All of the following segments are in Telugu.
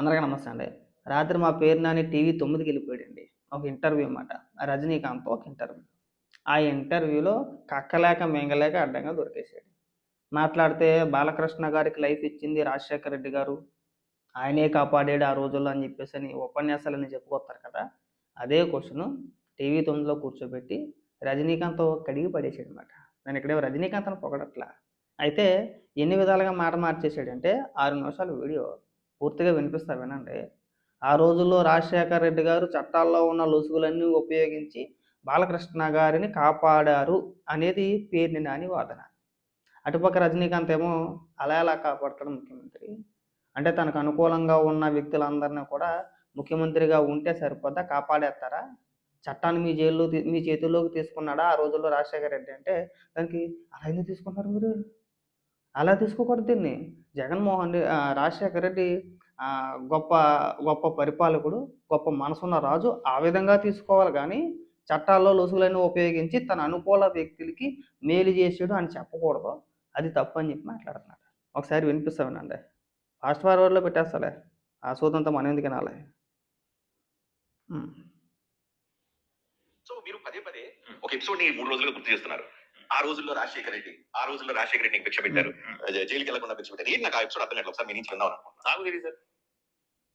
అందరికీ నమస్తే అండి. రాత్రి మా పేరు నాని టీవీ తొమ్మిదికి వెళ్ళిపోయాడండి. ఒక ఇంటర్వ్యూ అన్నమాట. రజనీకాంత్ ఒక ఇంటర్వ్యూ. ఆ ఇంటర్వ్యూలో కక్కలేక మింగలేక అడ్డంగా దొరికేసాడు మాట్లాడితే బాలకృష్ణ గారికి లైఫ్ ఇచ్చింది రాజశేఖర రెడ్డి గారు. ఆయనే కాపాడాడు ఆ రోజుల్లో అని చెప్పేసి అని ఉపన్యాసాలని చెప్పుకొస్తారు కదా. అదే క్వశ్చన్ టీవీ తొమ్మిదిలో కూర్చోబెట్టి రజనీకాంత్ కడిగి పడేసాడు అనమాట నేను ఇక్కడే రజనీకాంత్ అని పొగడట్లా. అయితే ఎన్ని విధాలుగా మాట మార్చేసాడంటే ఆరు నిమిషాల వీడియో పూర్తిగా వినిపిస్తా వినండి. ఆ రోజుల్లో రాజశేఖర రెడ్డి గారు చట్టాల్లో ఉన్న లొసుగులన్నీ ఉపయోగించి బాలకృష్ణ గారిని కాపాడారు అనేది పేరుని నాని వాదన. అటుపక్క రజనీకాంత్ ఏమో అలా ఎలా కాపాడతాడు ముఖ్యమంత్రి? అంటే తనకు అనుకూలంగా ఉన్న వ్యక్తులందరినీ కూడా ముఖ్యమంత్రిగా ఉంటే సరిపోద్దా? కాపాడేస్తారా? చట్టాన్ని మీ జైల్లో మీ చేతుల్లోకి తీసుకున్నాడా ఆ రోజుల్లో రాజశేఖర రెడ్డి అంటే? దానికి అలా ఎందుకు తీసుకున్నారు మీరు? అలా తీసుకోకూడదు దీన్ని. జగన్మోహన్ రెడ్డి రాజశేఖర రెడ్డి గొప్ప గొప్ప పరిపాలకుడు గొప్ప మనసున్న రాజు ఆ విధంగా తీసుకోవాలి. కానీ చట్టాల్లో లొసుగులను ఉపయోగించి తన అనుకూల వ్యక్తులకి మేలు చేసాడు అని చెప్పకూడదు. అది తప్పు అని చెప్పి మాట్లాడుతున్నాడు. ఒకసారి వినిపిస్తా వినండి. ఫాస్ట్ ఫార్వర్డ్లో పెట్టేస్తాలే. ఆ సూతంతో మనం ఎందుకు వినాలి? సో మీరు పదే పదే ఒక ఎపిసోడ్ని మూడు రోజులుగా గుర్తు చేస్తున్నారు. ఆ రోజుల్లో రాజశేఖర రెడ్డి ఆ రోజుల్లో రాజశేఖర రెడ్డికి భిక్ష పెట్టారు జైలుకి వెళ్ళకుండా భిక్ష పెట్టారు ఏంటి నాకు ఆ ఎపిసోడ్ అర్థం కావట్లేదు. ఒకసారి మీ నుంచి విందాం అనుకుంటున్నాను. తెలియదు సార్.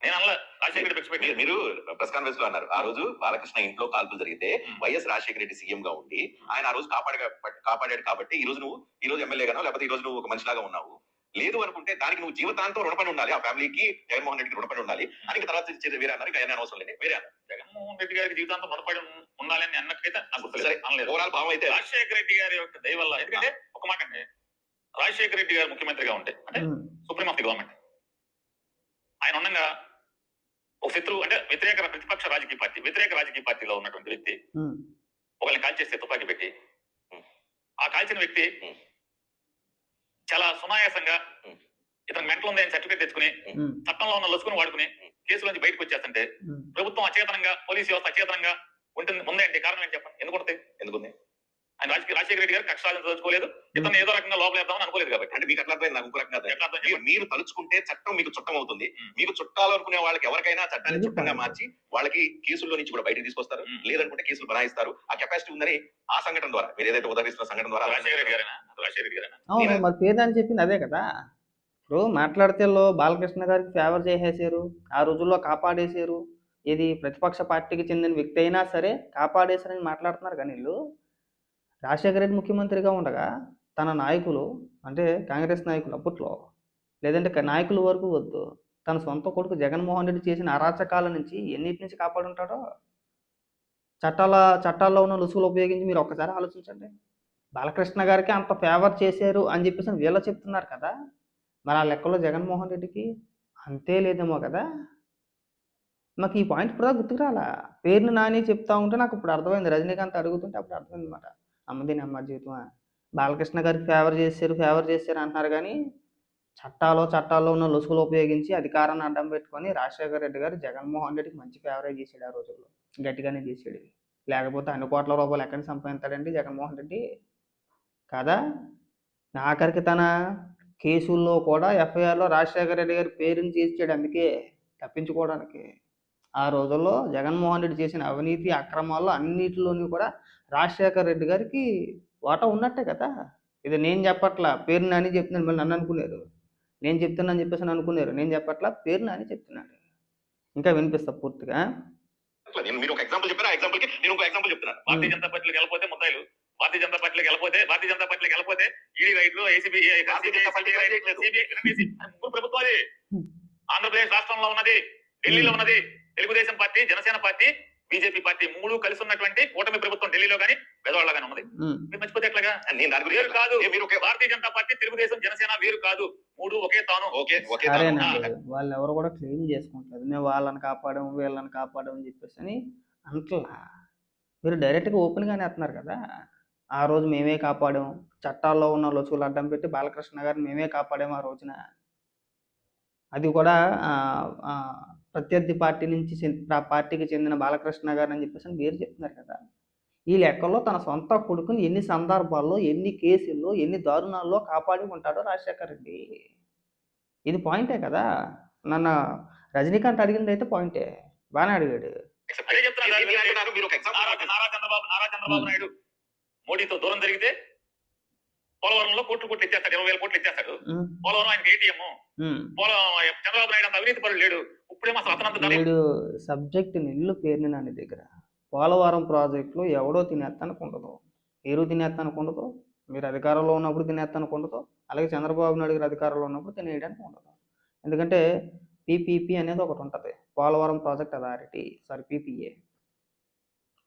నేను అలా రాజశేఖర్ భిక్ష మీరు- మీరు ప్రెస్ కాన్ఫరెన్స్లో అన్నారు. ఆ రోజు బాలకృష్ణ ఇంట్లో కాల్పులు జరిగితే వైఎస్ రాజశేఖర రెడ్డి సీఎం గా ఉండి ఆయన ఆ రోజు కాపాడ కాపాడాడు కాబట్టి ఈ రోజు నువ్వు ఈ రోజు ఎమ్మెల్యే గానో లేకపోతే ఈ రోజు నువ్వు ఒక మనిషిలాగా ఉన్నావు. లేదు అనుకుంటే దానికి నువ్వు జీవితాంతం రుణపడి ఉండాలి. ఆ ఫ్యామిలీకి జగన్మోహన్ రెడ్డికి రుణపడి ఉండాలి. అని తర్వాత చేసే వేరే అన్నారు. ఇంకా ఆయన అవసరం లేదు. వేరే అన్నారు. జగన్మోహన్ రెడ్డి గారికి జీవితాంతం మునపడి ఉండాలని అన్నట్టుకైతే నాకు అనలేదు ఓవరాల్ భావం అయితే. రాజశేఖర రెడ్డి గారి యొక్క దయ వల్ల ఎందుకంటే ఒక మాట అండి. రాజశేఖర రెడ్డి గారు ముఖ్యమంత్రిగా ఉంటే అంటే. Supreme of the government. ఆయన ఉండగా ఒక శత్రువు అంటే వ్యతిరేక ప్రతిపక్ష రాజకీయ పార్టీ వ్యతిరేక రాజకీయ పార్టీలో ఉన్నటువంటి వ్యక్తి. ఒకరిని కాల్చేస్తే తుపాకీ పెట్టి ఆ కాల్చిన వ్యక్తి. చాలా సునాయాసంగా. ఇతను మెంటల్ ఉంది అని సర్టిఫికేట్ తెచ్చుకుని. చట్టంలో ఉన్న లొసుకుని వాడుకుని కేసు నుంచి బయటకు వచ్చేస్తుంటే. ప్రభుత్వం అచేతనంగా పోలీస్ వ్యవస్థ అచేతనంగా ఉంటుంది అంటే కారణం ఏంటి చెప్పండి ఎందుకు ఎందుకుంది ఆయన రాజకీయ రాజశేఖర రెడ్డి గారు కక్షాలను తలుచుకోలేదు ఇతను ఏదో రకంగా లోపలేద్దామని అనుకోలేదు కాబట్టి. అంటే మీకు అట్లా అర్థమైంది నాకు ఇంకో రకంగా మీరు- తలుచుకుంటే చట్టం మీకు చుట్టం అవుతుంది. మీకు చుట్టాలు అనుకునే వాళ్ళకి ఎవరికైనా చట్టాన్ని అది చుట్టంగా కాదు. మార్చి వాళ్ళకి కేసుల్లో నుంచి కూడా బయటకు తీసుకొస్తారు. లేదనుకుంటే కేసులు బనాయిస్తారు. ఆ కెపాసిటీ ఉందని ఆ సంఘటన ద్వారా మీరు ఏదైతే ఉదాహరిస్తున్న సంఘటన ద్వారా రాజశేఖర రెడ్డి గారేనా? రాజశేఖర రెడ్డి మరి చెప్పింది అదే కదా. ఇప్పుడు మాట్లాడితే లో బాలకృష్ణ గారికి ఫేవర్ చేసేసారు. ఆ రోజుల్లో కాపాడేశారు. ఇది ప్రతిపక్ష పార్టీకి చెందిన వ్యక్తి అయినా సరే కాపాడేశారని మాట్లాడుతున్నారు కానీ వీళ్ళు. రాజశేఖర రెడ్డి ముఖ్యమంత్రిగా ఉండగా తన నాయకులు అంటే కాంగ్రెస్ నాయకులు అప్పట్లో లేదంటే నాయకుల వరకు వద్దు. తన సొంత కొడుకు జగన్మోహన్ రెడ్డి చేసిన అరాచకాల నుంచి ఎన్నిటి నుంచి కాపాడుంటాడో? చట్టాల చట్టాల్లో ఉన్న లుసుగులు ఉపయోగించి మీరు ఒక్కసారి ఆలోచించండి. బాలకృష్ణ గారికి అంత ఫేవర్ చేశారు అని చెప్పేసి వీళ్ళు చెప్తున్నారు కదా? మరి ఆ లెక్కలో జగన్మోహన్ రెడ్డికి అంతే లేదేమో కదా? నాకు ఈ పాయింట్ ఇప్పుడు గుర్తుకు రాలా? పేరుని నాని చెప్తా ఉంటే నాకు ఇప్పుడు అర్థమైంది. రజనీకాంత్ అడుగుతుంటే అప్పుడు అర్థమైంది అనమాట అమ్మది అమ్మ జీవితమా బాలకృష్ణ గారికి ఫేవర్ చేశారు ఫేవర్ చేశారు అంటున్నారు కానీ చట్టాలో చట్టాల్లో ఉన్న లొసుగులు ఉపయోగించి అధికారాన్ని అడ్డం పెట్టుకొని రాజశేఖర రెడ్డి గారు జగన్మోహన్ రెడ్డికి మంచి ఫేవరే చేసాడు ఆ రోజుల్లో. గట్టిగానే చేసాడు లేకపోతే అన్ని కోట్ల రూపాయలు ఎక్కడ సంపాదిస్తాడండి జగన్మోహన్ రెడ్డి? కాదా? ఆఖరికి తన కేసుల్లో కూడా ఎఫ్ఐఆర్లో రాజశేఖర రెడ్డి గారి పేరుని చేసాడు అందుకే తప్పించుకోవడానికి. ఆ రోజుల్లో జగన్మోహన్ రెడ్డి చేసిన అవినీతి అక్రమాల్లో అన్నిటిలోని కూడా రాజశేఖర రెడ్డి గారికి వాటా ఉన్నట్టే కదా ఇది నేను చెప్పట్లా పేరు నాని చెప్తున్నాను మళ్ళీ నన్ను అనుకున్నారు నేను చెప్తున్నాను చెప్పేసి అని అనుకున్నారు నేను చెప్పట్లా పేరు నాని చెప్తున్నాడు ఇంకా వినిపిస్తా పూర్తిగా నేను మీరు ఒక ఎగ్జాంపుల్ చెప్పారు ఆ ఎగ్జాంపుల్కి నేను ఒక ఎగ్జాంపుల్ చెప్తున్నాను భారతీయ జనతా పార్టీలోకి వెళ్ళిపోతే ముద్దాయిలు భారతీయ జనతా పార్టీలోకి వెళ్ళిపోతే భారతీయ జనతా పార్టీలోకి వెళ్ళిపోతే ఈడీ రైట్లు ఏసీబీ ప్రభుత్వాలు ఆంధ్రప్రదేశ్ రాష్ట్రంలో ఉన్నది ఢిల్లీలో ఉన్నది Telugu Desam party Janasena party BJP party మూడు కలిసి ఉన్నటువంటి కూటమి ప్రభుత్వం ఢిల్లీలో గానీ పెదవాళ్ళగానే ఉన్నది. మీరు మర్చిపోతే ఎట్లాగా? నేను దాని వేరు కాదు. మీరు ఒక భారతీయ జనతా పార్టీ తెలుగుదేశం జనసేన వేరు కాదు. మూడు ఒకే తాను. ఓకే వాళ్ళు ఎవరు కూడా క్లెయిమ్ చేసుకుంటారు మేము వాళ్ళని కాపాడాం వీళ్ళని కాపాడాం అని చెప్పేసి అని అంటలా మీరు డైరెక్ట్గా ఓపెన్గానే వేస్తున్నారు కదా. ఆ రోజు మేమే కాపాడాం చట్టాల్లో ఉన్న లొసుగులు అడ్డం పెట్టి బాలకృష్ణ గారిని మేమే కాపాడాం ఆ రోజున. అది కూడా ప్రత్యర్థి పార్టీ నుంచి ఆ పార్టీకి చెందిన బాలకృష్ణ గారు అని చెప్పేసి మీరు చెప్తున్నారు కదా ఈ లెక్కల్లో తన సొంత కొడుకుని ఎన్ని సందర్భాల్లో ఎన్ని కేసుల్లో ఎన్ని దారుణాల్లో కాపాడి ఉంటాడో రాజశేఖర్ రెడ్డి ఇది పాయింటే కదా నన్ను రజనీకాంత్ అడిగింది అయితే పాయింటే బాగానే అడిగాడు నారా చంద్రబాబు నారా చంద్రబాబు నాయుడు మోడీతో దూరం జరిగితే పోలవరంలో కోట్లు కోట్లు ఇచ్చేస్తాడు ఇరవై వేల కోట్లు ఇచ్చేస్తాడు పోలవరం ఆయనకి ఏటీఎం. పోలవరం చంద్రబాబు నాయుడు అంత అవినీతి పరుడు లేడు. ఇప్పుడేమో అసలు సబ్జెక్ట్ నిల్లు పేరుని నాని దగ్గర. పోలవరం ప్రాజెక్టులో ఎవడో తినేస్తానికి ఉండదు ఏరు తినేస్తానికి ఉండదు మీరు అధికారంలో ఉన్నప్పుడు తినేస్తానికి ఉండదు అలాగే చంద్రబాబు నాయుడు గారు అధికారంలో ఉన్నప్పుడు తినేయడానికి ఉండదు. ఎందుకంటే పీపీపీ అనేది ఒకటి ఉంటుంది. Polavaram project authority sorry PPA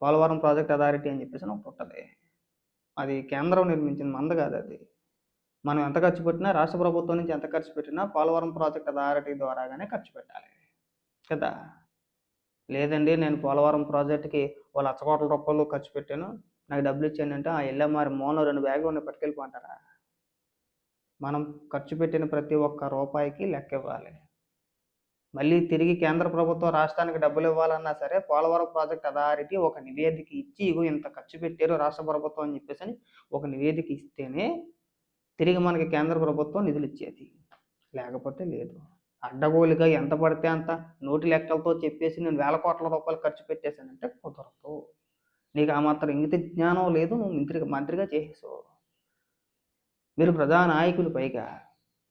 Polavaram project authority అని చెప్పేసి ఒకటి ఉంటుంది. అది కేంద్రం నిర్మించింది. మంద కాదు అది. మనం ఎంత ఖర్చు పెట్టినా రాష్ట్ర ప్రభుత్వం నుంచి ఎంత ఖర్చు పెట్టినా పోలవరం ప్రాజెక్ట్ అథారిటీ ద్వారాగానే ఖర్చు పెట్టాలి. కదా? లేదండి నేను పోలవరం ప్రాజెక్ట్కి ఓ లక్ష కోట్ల రూపాయలు ఖర్చు పెట్టాను. నాకు డబ్బులు ఇచ్చానంటే ఆ ఎల్లే మరి మోనో రెండు బ్యాగులు ఉన్నాయి పట్టుకెళ్ళిపోంటారా మనం ఖర్చు పెట్టిన ప్రతి ఒక్క రూపాయికి లెక్క ఇవ్వాలి. మళ్ళీ తిరిగి కేంద్ర ప్రభుత్వం రాష్ట్రానికి డబ్బులు ఇవ్వాలన్నా సరే పోలవరం ప్రాజెక్ట్ అథారిటీ ఒక నివేదిక ఇచ్చి ఇగో ఇంత ఖర్చు పెట్టారు రాష్ట్ర ప్రభుత్వం అని చెప్పేసి అని ఒక నివేదిక ఇస్తేనే తిరిగి మనకి కేంద్ర ప్రభుత్వం నిధులు ఇచ్చేది. లేకపోతే లేదు. అడ్డగోలుగా ఎంత పడితే అంత నోటి లెక్కలతో చెప్పేసి నేను వేల కోట్ల రూపాయలు ఖర్చు పెట్టేశానంటే కుదరదు. నీకు ఆ మాత్రం ఇంగిత జ్ఞానం లేదు నువ్వు మంత్రిగా మంత్రిగా చేసేసావు. మీరు ప్రధాన నాయకులు పైగా.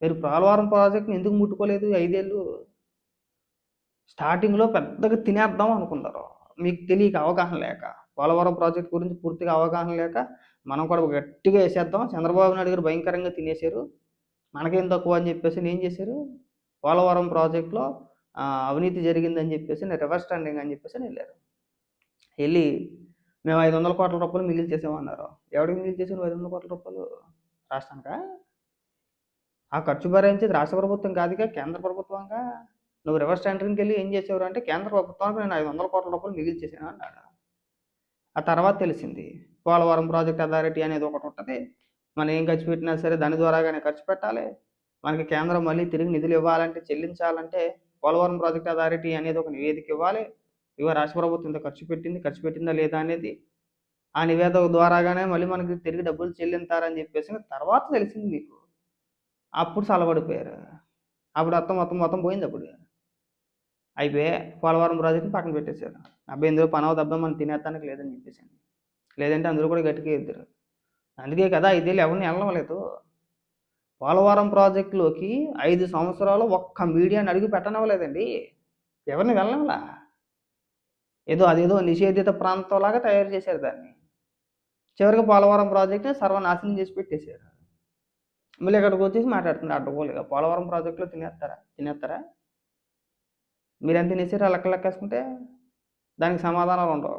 మీరు పోలవరం ప్రాజెక్ట్ని ఎందుకు ముట్టుకోలేదు ఐదేళ్ళు? స్టార్టింగ్లో పెద్దగా తినేద్దాం అనుకున్నారు. మీకు తెలియక అవగాహన లేక పోలవరం ప్రాజెక్ట్ గురించి పూర్తిగా అవగాహన లేక మనం కూడా గట్టిగా వేసేద్దాం. చంద్రబాబు నాయుడు గారు భయంకరంగా తినేశారు. మనకేం తక్కువ అని చెప్పేసి ఏం చేశారు? పోలవరం ప్రాజెక్ట్లో అవినీతి జరిగిందని చెప్పేసి నేను రివర్స్ స్టాండింగ్ అని చెప్పేసి వెళ్ళారు. వెళ్ళి మేము ఐదు వందల కోట్ల రూపాయలు మిగిలి చేసామన్నారు. ఎవరికి మిగిలి చేసారు ఐదు వందల కోట్ల రూపాయలు? రాష్ట్రానికా? ఆ ఖర్చు భరించేది రాష్ట్ర ప్రభుత్వం కాదుగా కేంద్ర ప్రభుత్వంగా? నువ్వు రివర్స్ టెండరింగ్కి వెళ్ళి ఏం చేసేవారు అంటే కేంద్ర ప్రభుత్వానికి నేను ఐదు వందల కోట్ల రూపాయలు మిగిలి చేశాను అన్నాడు. ఆ తర్వాత తెలిసింది పోలవరం ప్రాజెక్ట్ అథారిటీ అనేది ఒకటి ఉంటుంది. మనం ఏం ఖర్చు పెట్టినా సరే దాని ద్వారాగానే ఖర్చు పెట్టాలి. మనకి కేంద్రం మళ్ళీ తిరిగి నిధులు ఇవ్వాలంటే చెల్లించాలంటే పోలవరం ప్రాజెక్ట్ అథారిటీ అనేది ఒక నివేదిక ఇవ్వాలి. ఇవ్వ రాష్ట్ర ప్రభుత్వం ఇంత ఖర్చు పెట్టింది ఖర్చు పెట్టిందా లేదా అనేది ఆ నివేదిక ద్వారాగానే మళ్ళీ మనకి తిరిగి డబ్బులు చెల్లింతారని చెప్పేసి తర్వాత తెలిసింది మీకు. అప్పుడు చల్లబడిపోయారు అప్పుడు అర్థం మొత్తం మొత్తం పోయింది అప్పుడు. అయిపోయి పోలవరం ప్రాజెక్ట్ని పక్కన పెట్టేశారు. అబ్బాయి ఇందులో పనవ దెబ్బ మనం తినేస్తానికి లేదని చెప్పేసి లేదంటే అందరూ కూడా గట్టిగా ఇద్దరు అందుకే కదా ఐదేళ్ళు ఎవరిని వెళ్ళలేదు పోలవరం ప్రాజెక్టులోకి ఐదు సంవత్సరాలు ఒక్క మీడియాని అడిగి పెట్టనివ్వలేదండి. ఎవరిని వెళ్ళంలా ఏదో అదేదో నిషేధిత ప్రాంతంలాగా తయారు చేశారు దాన్ని. చివరికి పోలవరం ప్రాజెక్ట్ని సర్వనాశనం చేసి పెట్టేశారు. మళ్ళీ ఇక్కడికి వచ్చేసి మాట్లాడుతుంది అడ్డగోలుగా. పోలవరం ప్రాజెక్టులో తినేస్తారా? తినేస్తారా? మీరు ఎంత తినేసారు లెక్క లెక్కేసుకుంటే దానికి సమాధానాలు ఉండవు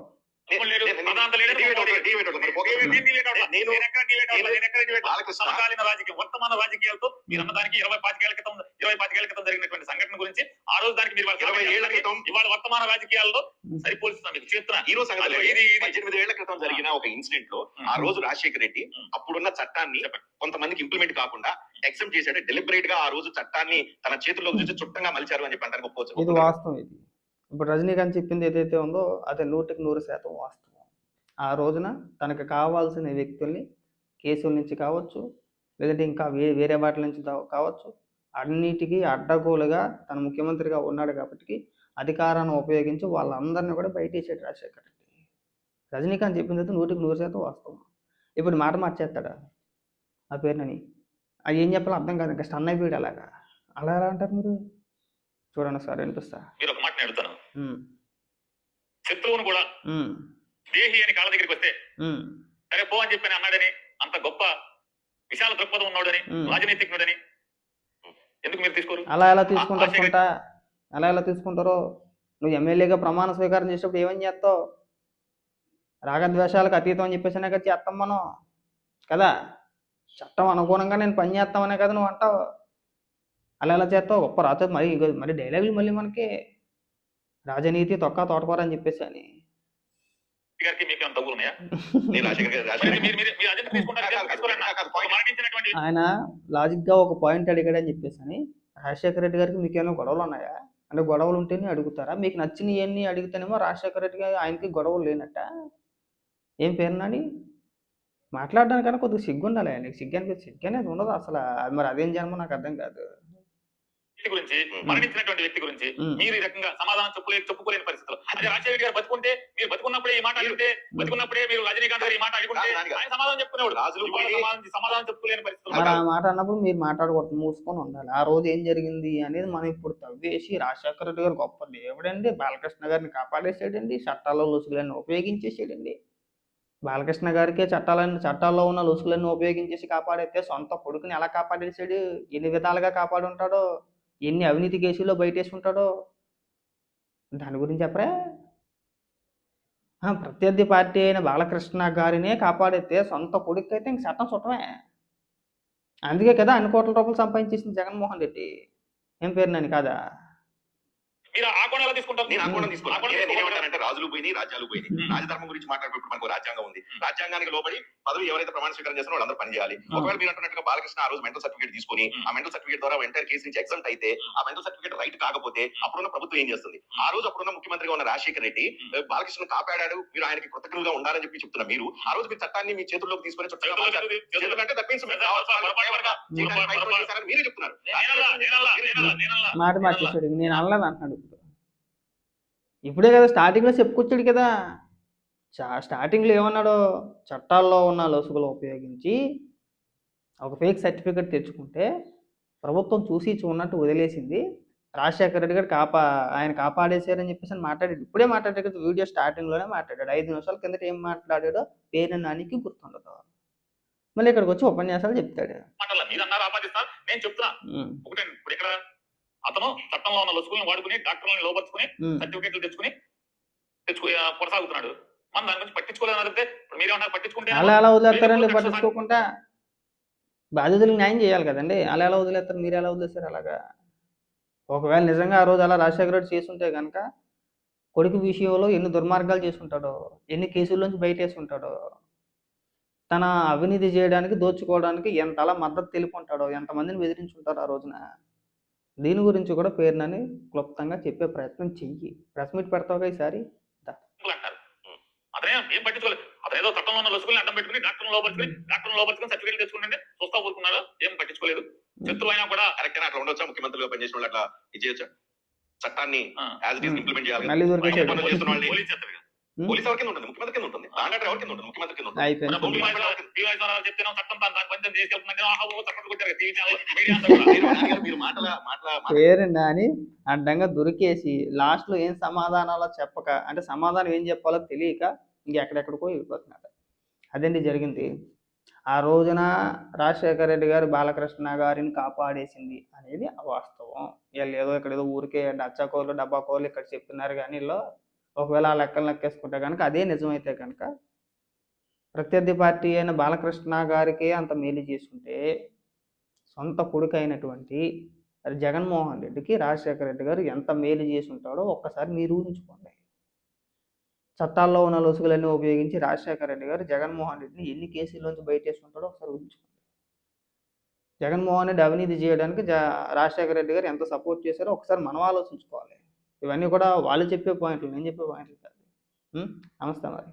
సమకాలీన రాజకీయం వర్తమాన రాజకీయాలతో మీరు అన్న దానికి ఇరవై పాతికేళ్ళ క్రితం ఇరవై పాతికేళ్ళ క్రితం జరిగినటువంటి సంఘటన గురించి ఆ రోజు దానికి మీరు ఇరవై ఏళ్ళ క్రితం ఇవాళ వర్తమాన రాజకీయాల్లో సరిపోల్చుతాం మీకు చెప్తున్నా. హీరో సంగతి అదిగో ఇది పద్దెనిమిది ఏళ్ళ క్రితం జరిగిన ఒక ఇన్సిడెంట్లో ఆ రోజు రాజశేఖర రెడ్డి అప్పుడున్న చట్టాన్ని కొంతమందికి ఇంప్లిమెంట్ కాకుండా ఎగ్జామ్ చేశాడు. డెలిబరేట్గా ఆ రోజు చట్టాన్ని తన చేతుల్లోకి చూసి చుట్టంగా మలిచారు అని చెప్పి అంటారు ఇది ఒప్పుకోవచ్చు వాస్తవం ఇది. ఇప్పుడు రజనీకాంత్ చెప్పింది ఏదైతే ఉందో అది నూటికి నూరు శాతం వాస్తవం. ఆ రోజున తనకు కావాల్సిన వ్యక్తుల్ని కేసుల నుంచి కావచ్చు లేదంటే ఇంకా వే వేరే వాటి నుంచి కావచ్చు అన్నిటికీ అడ్డగోలుగా తన ముఖ్యమంత్రిగా ఉన్నాడు కాబట్టి అధికారాన్ని ఉపయోగించి వాళ్ళందరినీ కూడా బయటేసాడు రాజశేఖర్ రెడ్డి. రజనీకాంత్ చెప్పింది అయితే నూటికి నూరు శాతం వాస్తవం. ఇప్పుడు మాట మార్చేస్తాడా? ఆ పేరునని. అది ఏం చెప్పాలో అర్థం కాదు ఇంకా స్టన్ అయిపోయాడు అలాగా. అలా ఎలా అంటారు మీరు? చూడండి సార్ వినిపిస్తా. మీరు ఒక మాట అడుగుతాను శత్రువును కూడా దేహి అని కాళ్ళ దగ్గరికి వస్తే సరే పో అని చెప్పని అన్నాడని అంత గొప్ప విశాల దృక్పథం ఉన్నాడని. రాజనీతిజ్ఞుడని. ఎందుకు మీరు తీసుకోరు? అలా ఎలా తీసుకుంటారు అలా ఎలా తీసుకుంటారో? నువ్వు ఎమ్మెల్యేగా ప్రమాణ స్వీకారం చేసేటప్పుడు ఏమని చేస్తావు? రాగద్వేషాలకు అతీతం అని చెప్పేసినా కదా చేస్తాం మనం. కదా? చట్టం అనుగుణంగా నేను పని చేస్తామనే కదా నువ్వు అంటావు. అలా ఎలా చేస్తావు? గొప్ప రాత మరి మరి డైలాగులు మళ్ళీ మనకి రాజనీతి తొక్క తోటకూర అని చెప్పేసి అని. గారికి మీకు ఏమైనా తగ్గులు ఉన్నాయా? తీసుకోరన్నా? కాదు, కాదు, ఒక మరణించినటువంటి ఆయన లాజిక్గా ఒక పాయింట్ అడిగాడని చెప్పేసి అని. రాజశేఖర రెడ్డి గారికి మీకు ఏమైనా గొడవలు ఉన్నాయా? అంటే గొడవలు ఉంటేనే అడుగుతారా? మీకు నచ్చినవన్నీ అడిగితేనేమో రాజశేఖర రెడ్డి గారు ఆయనకి గొడవలు లేనట్ట. ఏం పేరునాని మాట్లాడడానికన్నా కొద్దిగా సిగ్గు ఉండాలి నీకు సిగ్గు అనిపిస్తుంది సిగ్గు అనేది ఉండదు అసలు. మరి అదేం జన్మ నాకు అర్థం కాదు. వ్యక్తి గురించి. మరణించినటువంటి వ్యక్తి గురించి. మీరు ఈ రకంగా సమాధానం చెప్పలే చెప్పుకోలేని పరిస్థితులు. అదే రాజశేఖర గారు బతుకుంటే మీరు బతుకున్నప్పుడే ఈ మాట అడిగితే బతుకున్నప్పుడే మీరు రజనీకాంత్ గారు ఈ మాట అడుగుంటే నాన్నగారు. ఆయన సమాధానం చెప్పుకునేవాడు. రాజులు సమాధానం చెప్పుకోలేని పరిస్థితులు. ఆ మాట అన్నప్పుడు మీరు మాట్లాడకూడదు మూసుకొని ఉండాలి. ఆ రోజు ఏం జరిగింది అనేది మనం ఇప్పుడు తవ్వేసి రాజశేఖర రెడ్డి గారు గొప్ప దేవుడండి. బాలకృష్ణ గారిని కాపాడేసాడండి చట్టాల్లో లొసుగులన్నీ ఉపయోగించేసాడండి బాలకృష్ణ గారికే చట్టాలన్నీ చట్టాల్లో ఉన్న లొసుగులన్నీ ఉపయోగించేసి కాపాడైతే సొంత కొడుకుని ఎలా కాపాడేసాడు? ఎన్ని విధాలుగా కాపాడుంటాడో ఎన్ని అవినీతి కేసుల్లో బయటేసుకుంటాడో? దాని గురించి చెప్పరా? ప్రత్యర్థి పార్టీ అయిన బాలకృష్ణ గారినే కాపాడితే సొంత కొడుకు అయితే ఇంక చట్టం చుట్టమే. అందుకే కదా అన్ని కోట్ల రూపాయలు సంపాదించేసింది జగన్మోహన్ రెడ్డి. ఏం పేరు నన్ను కాదా? మీరు ఆ కోణంలో తీసుకుంటారు నేను ఆ కోణం ఆ తీసుకోవాలి కోణం నేను తీసుకోకూడదు. ఏమంటానంటే రాజులు పోయినాయి రాజ్యాలు పోయినాయి. రాజధర్మం గురించి మాట్లాడేటప్పుడు మనకు రాజ్యాంగం ఉంది. రాజ్యాంగానికి లోబడి పదవి ఎవరైతే ప్రమాణ స్వీకారం చేస్తారో వాళ్ళందరూ పని చేయాలి. ఒకవేళ మీరు అంటున్నట్టుగా బాలకృష్ణ ఆ రోజు మెంటల్ సర్టిఫికేట్ తీసుకుని ఆ మెంటల్ సర్టిఫికేట్ ద్వారా ఎంటైర్ కేసు నుంచి ఎగ్జామ్ అయితే ఆ మెంటల్ సర్టిఫికేట్ రైట్ కాకపోతే అప్పుడున్న ప్రభుత్వం ఏం చేస్తుంది? ఆ రోజు అప్పుడున్న ముఖ్యమంత్రిగా ఉన్న రాజశేఖర రెడ్డి. బాలకృష్ణ కాపాడాడు మీరు ఆయనకి కృతజ్ఞులుగా ఉండాలని చెప్పి చెప్తున్నా మీరు ఆ రోజు మీరు చట్టాన్ని మీ చేతుల్లోకి తీసుకొని చెప్తున్నారు. మాట మార్చేసాడు నేను అనలేదు అంటున్నాడు. ఇప్పుడు కదా స్టార్టింగ్లో చెప్పుకొచ్చాడు కదా. చా- స్టార్టింగ్లో ఏమన్నాడు చట్టాల్లో ఉన్న లొసుగులు ఉపయోగించి ఒక ఫేక్ సర్టిఫికెట్ తెచ్చుకుంటే ప్రభుత్వం చూసి చూడనట్టు వదిలేసింది. రాజశేఖర రెడ్డి గారు కాపా ఆయన కాపాడేశారని చెప్పేసి అని మాట్లాడాడు. ఇప్పుడే మాట్లాడాడు కదా వీడియో స్టార్టింగ్లోనే మాట్లాడాడు. ఐదు నిమిషాల కిందట ఏం మాట్లాడాడో పేరు నానికి గుర్తుండదు. మళ్ళీ ఇక్కడికి వచ్చి ఉపన్యాసాలు చెప్తాడు. నేను చెప్తున్నా. అతను చట్టంలో ఉన్న లొసుగులను వాడుకుని డాక్టర్లను లోపరుచుకుని. సర్టిఫికెట్లు తెచ్చుకుని తెచ్చుకు కొనసాగుతున్నాడు. మనం దాని గురించి పట్టించుకోలేదు అడిగితే ఇప్పుడు మీరేమన్నా పట్టించుకుంటే అలా ఎలా వదిలేస్తారండి? పట్టించుకోకుండా బాధితులకు న్యాయం చేయాలి కదండి. అలా ఎలా వదిలేస్తారు? మీరు ఎలా వదిలేస్తారు అలాగా? ఒకవేళ నిజంగా ఆ రోజు అలా రాజశేఖర రెడ్డి చేసుంటే కనుక కొడుకు విషయంలో ఎన్ని దుర్మార్గాలు చేసుంటాడో ఎన్ని కేసుల్లోంచి బయట వేసుకుంటాడో తన అవినీతి చేయడానికి దోచుకోవడానికి ఎంత అలా మద్దతు తెలుపుంటాడో ఎంతమందిని బెదిరించుంటారో ఆ రోజున దీని గురించి కూడా పేరునని క్లుప్తంగా చెప్పే ప్రయత్నం చెయ్యి. ప్రెస్ మీట్ పెడతావుగా ఈసారి? అతనే ఏం పట్టించుకోలేదు అతను ఏదో చట్టంలో ఉన్న లొసుగులను అడ్డం పెట్టుకుని డాక్టర్లను లోపరుచుకుని డాక్టర్లను లోపరుచుకుని సర్టిఫికెట్ తెచ్చుకుంటే చూస్తా ఊరుకున్నాడు? ఏం పట్టించుకోలేదు. శత్రువు అయినా కూడా కరెక్ట్ అట్లా ఉండొచ్చా? ముఖ్యమంత్రిగా పనిచేసిన వాళ్ళు అట్లా ఇది చేయొచ్చా చట్టాన్ని యాజ్ ఇట్ ఈస్ ఇంప్లిమెంట్ చేయాలి చేస్తున్న వాళ్ళని పోలీస్ చేస్తారు కదా. పోలీస్ ఎవరి కింద ఉంటుంది? ముఖ్యమంత్రి కింద ఉంటుంది? కాంట్రాక్టర్ ఎవరి? కింద ఉంటుంది ముఖ్యమంత్రి కింద ఉంటుంది పేరు నాని అడ్డంగా దొరికేసి లాస్ట్లో ఏం సమాధానాలో చెప్పక అంటే సమాధానం ఏం చెప్పాలో తెలియక ఇంకెక్కడెక్కడికో వెళ్ళిపోతున్నాడు అదండి జరిగింది? ఆ రోజున రాజశేఖర రెడ్డి గారు బాలకృష్ణ గారిని కాపాడేసింది అనేది అవాస్తవం వీళ్ళు ఏదో ఇక్కడ ఏదో ఊరికే డచ్చాకోర్లు డబ్బాకోర్లు ఇక్కడ చెప్తున్నారు కానీ వీళ్ళు ఒకవేళ ఆ లెక్కలు లెక్కేసుకుంటే కనుక అదే నిజమైతే కనుక ప్రత్యర్థి పార్టీ అయిన బాలకృష్ణ గారికి అంత మేలు చేసుకుంటే సొంత కొడుకు అయినటువంటి అది జగన్మోహన్ రెడ్డికి రాజశేఖర రెడ్డి గారు ఎంత మేలు చేసి ఉంటాడో ఒక్కసారి మీరు ఊహించుకోండి. చట్టాల్లో ఉన్న లొసుగులన్నీ ఉపయోగించి రాజశేఖర రెడ్డి గారు జగన్మోహన్ రెడ్డిని ఎన్ని కేసుల్లోంచి బయటేసుకుంటాడో ఒకసారి ఊహించుకోండి. జగన్మోహన్ రెడ్డి అవినీతి చేయడానికి రాజశేఖర రెడ్డి గారు ఎంత సపోర్ట్ చేశారో ఒకసారి మనం ఆలోచించుకోవాలి. ఇవన్నీ కూడా వాళ్ళు చెప్పే పాయింట్లు నేను చెప్పే పాయింట్లు కాదు. నమస్తే మరి.